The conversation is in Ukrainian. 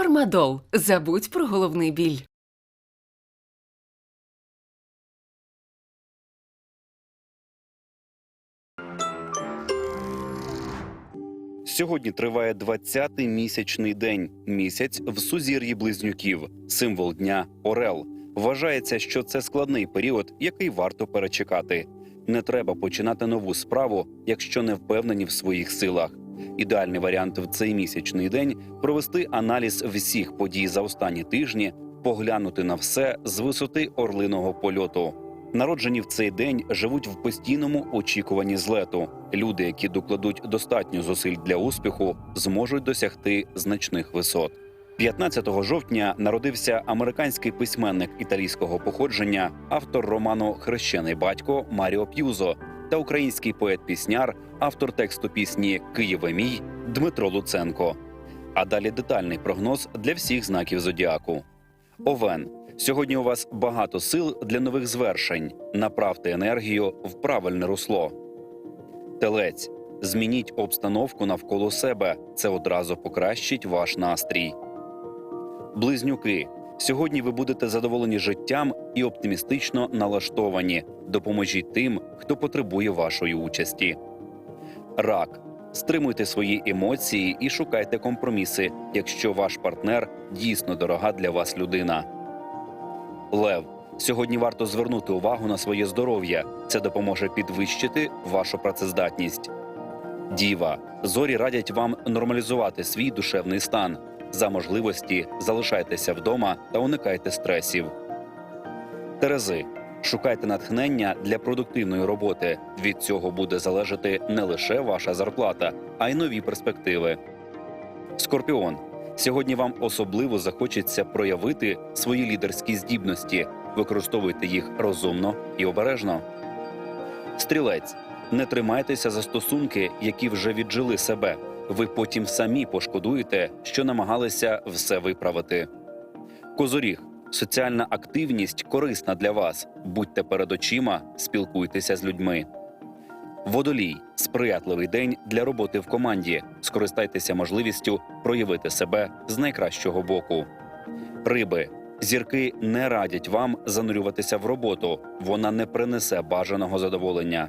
Фармадол. Забудь про головний біль. Сьогодні триває 20-й місячний день. Місяць в сузір'ї близнюків, символ дня Орел. Вважається, що це складний період, який варто перечекати. Не треба починати нову справу, якщо не впевнені в своїх силах. Ідеальний варіант в цей місячний день провести аналіз всіх подій за останні тижні, поглянути на все з висоти орлиного польоту. Народжені в цей день живуть в постійному очікуванні злету. Люди, які докладуть достатньо зусиль для успіху, зможуть досягти значних висот. 15 жовтня народився американський письменник італійського походження, автор роману Хрещений батько Маріо П'юзо та український поет-пісняр, автор тексту пісні Києве мій Дмитро Луценко. А далі детальний прогноз для всіх знаків зодіаку. Овен. Сьогодні у вас багато сил для нових звершень. Направте енергію в правильне русло. Телець. Змініть обстановку навколо себе. Це одразу покращить ваш настрій. Близнюки. Сьогодні ви будете задоволені життям і оптимістично налаштовані. Допоможіть тим, хто потребує вашої участі. Рак. Стримуйте свої емоції і шукайте компроміси, якщо ваш партнер дійсно дорога для вас людина. Лев. Сьогодні варто звернути увагу на своє здоров'я. Це допоможе підвищити вашу працездатність. Діва. Зорі радять вам нормалізувати свій душевний стан. За можливості залишайтеся вдома та уникайте стресів. Терези. Шукайте натхнення для продуктивної роботи. Від цього буде залежати не лише ваша зарплата, а й нові перспективи. Скорпіон. Сьогодні вам особливо захочеться проявити свої лідерські здібності. Використовуйте їх розумно і обережно. Стрілець. Не тримайтеся за стосунки, які вже віджили себе. Ви потім самі пошкодуєте, що намагалися все виправити. Козоріг. Соціальна активність корисна для вас. Будьте перед очима, спілкуйтеся з людьми. Водолій сприятливий день для роботи в команді. Скористайтеся можливістю проявити себе з найкращого боку. Риби зірки не радять вам занурюватися в роботу. Вона не принесе бажаного задоволення.